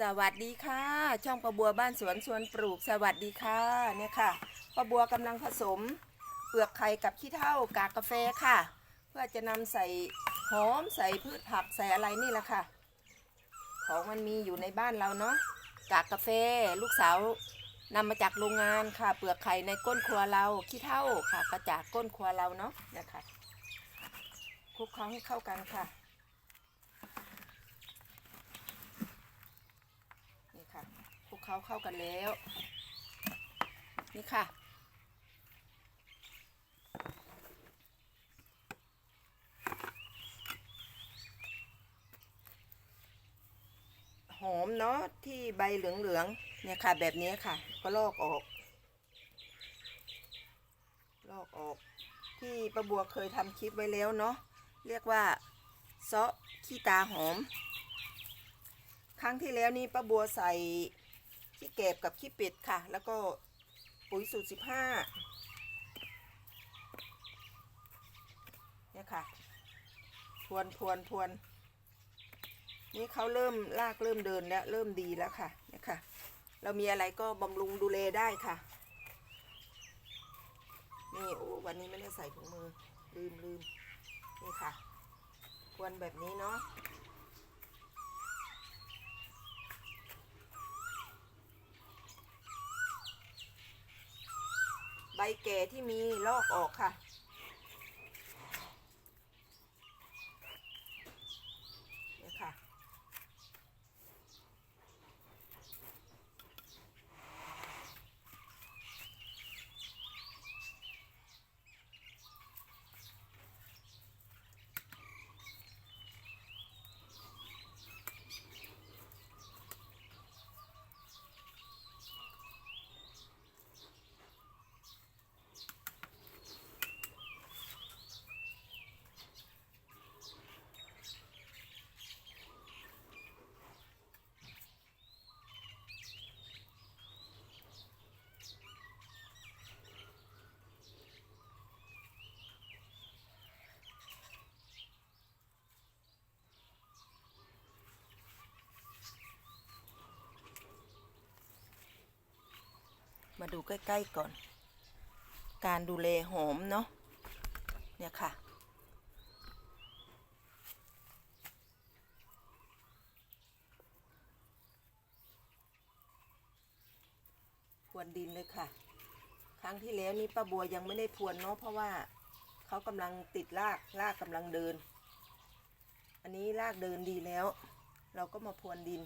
สวัสดีค่ะ ช่องประบัวบ้านสวนสวนปลูกสวัสดีค่ะเนี่ยค่ะประบัวกำลังผสม เปลือกไข่กับขี้เถ้ากากกาแฟค่ะ เพื่อจะนำใส่หอมใส่พืชผักใส่อะไรนี่แหละค่ะ ของมันมีอยู่ในบ้านเราเนาะกากกาแฟลูกสาวนำมาจากโรงงานค่ะ เปลือกไข่ในก้นครัวเราขี้เถ้าค่ะก็จากก้นครัวเราเนาะนี่ยค่ะคลุกเคล้าให้เข้ากันค่ะ นี่ค่ะคลุก เคล้าเข้ากันแล้ว นี่ค่ะ หอมเนาะที่ใบเหลืองๆเนี่ยค่ะ แบบนี้ค่ะ ก็ลอกออก ลอกออก ที่ประบัวเคยทำคลิปไว้แล้วเนาะเรียกว่าซาะขี้ตาหอม ครั้งที่แล้วนี่ป้าบัวใส่ ขี้เก็บกับขี้เป็ดค่ะ แล้วก็ปุ๋ยสูตรสิบห้าเนี่ยค่ะ ทวนทวนทวน นี่เขาเริ่มลากเริ่มเดินแล้ว เริ่มดีแล้วค่ะ เนี่ยค่ะ เรามีอะไรก็บำรุงดูแลได้ค่ะ นี่โอ้วันนี้ไม่ได้ใส่ถุงมือ ลืมลืมนี่ค่ะ ควรแบบนี้เนาะ แก่ที่มีลอกออกค่ะ มาดูใกล้ๆก่อน การดูแลหอมเนาะเนี่ยค่ะพรวนดินเลยค่ะ ครั้งที่แล้วนี่ป้าบัวยังไม่ได้พรวนเนาะเพราะว่าเขากำลังติดรากรากกำลังเดิน อันนี้รากเดินดีแล้ว เราก็มาพรวนดิน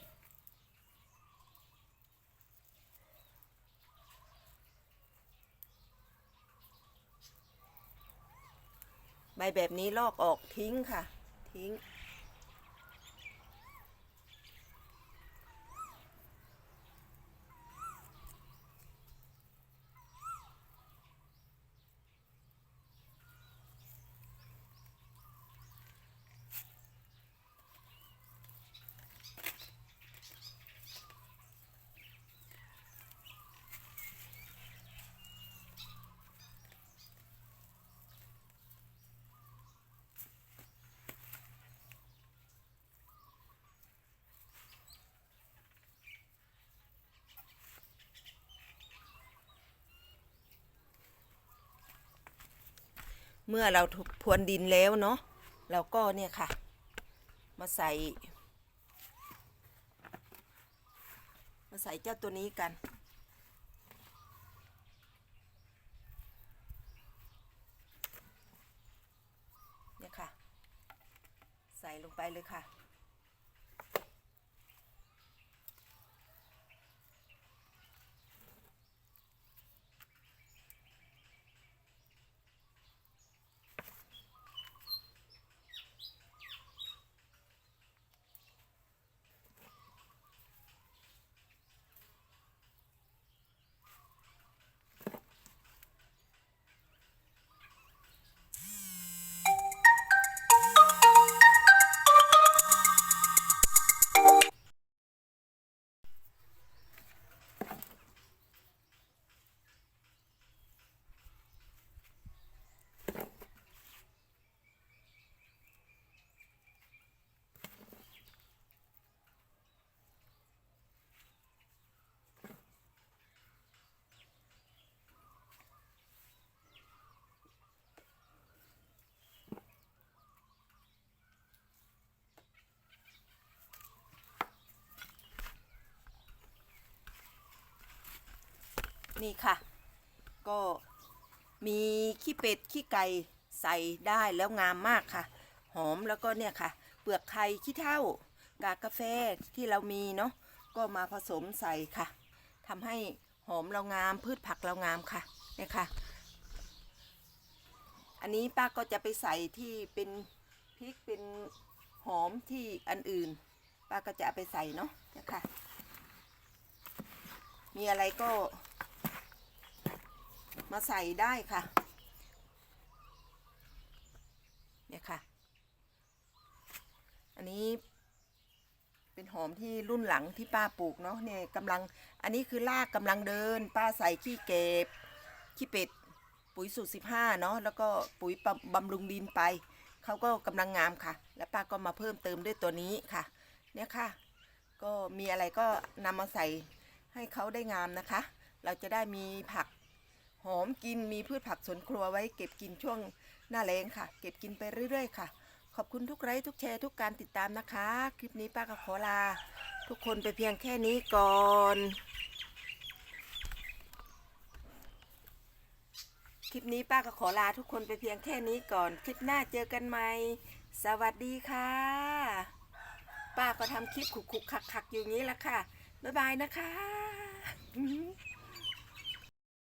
ใบแบบนี้ลอกออกทิ้งค่ะ ทิ้ง เมื่อเราพรวนดินแล้วเนาะเราก็เนี่ยค่ะ มาใส่ มาใส่เจ้าตัวนี้กัน เนี่ยค่ะ ใส่ลงไปเลยค่ะ นี่ค่ะ ก็มีขี้เป็ดขี้ไก่ใส่ได้แล้วงามมากค่ะ หอมแล้วก็เนี่ยค่ะ เปลือกไข่ขี้เถ้ากากกาแฟที่เรามีเนาะก็มาผสมใส่ค่ะทำให้หอมเรางามพืชผักเรางามค่ะเนี่ยค่ะ อันนี้ป้าก็จะไปใส่ที่เป็นพริกเป็นหอมที่อันอื่น ป้าก็จะเอาไปใส่เนาะเนี่ยค่ะ มีอะไรก็ มาใส่ได้ค่ะ เนี่ยค่ะ อันนี้เป็นหอมที่รุ่นหลังที่ป้าปลูกเนาะเนี่ยกำลังอันนี้คือรากกำลังเดิน ป้าใส่ขี้เก็บขี้เป็ดปุ๋ยสูตรสิบห้าเนาะแล้วก็ปุ๋ยบำรุงดินไปเขาก็กำลังงามค่ะ แล้วป้าก็มาเพิ่มเติมด้วยตัวนี้ค่ะ เนี่ยค่ะ ก็มีอะไรก็นำมาใส่ให้เขาได้งามนะคะ เราจะได้มีผัก หอมกินมีพืชผักสวนครัวไว้เก็บกินช่วงหน้าแล้งค่ะ เก็บกินไปเรื่อยๆค่ะ ขอบคุณทุกไลค์ทุกแชร์ทุกการติดตามนะคะ คลิปนี้ป้าก็ขอลา ทุกคนไปเพียงแค่นี้ก่อนคลิปนี้ป้าก็ขอลาทุกคนไปเพียงแค่นี้ก่อน คลิปหน้าเจอกันใหม่ สวัสดีค่ะ ป้าก็ทำคลิปขุกๆคักๆอยู่นี้แหละค่ะ บ๊ายบายนะคะ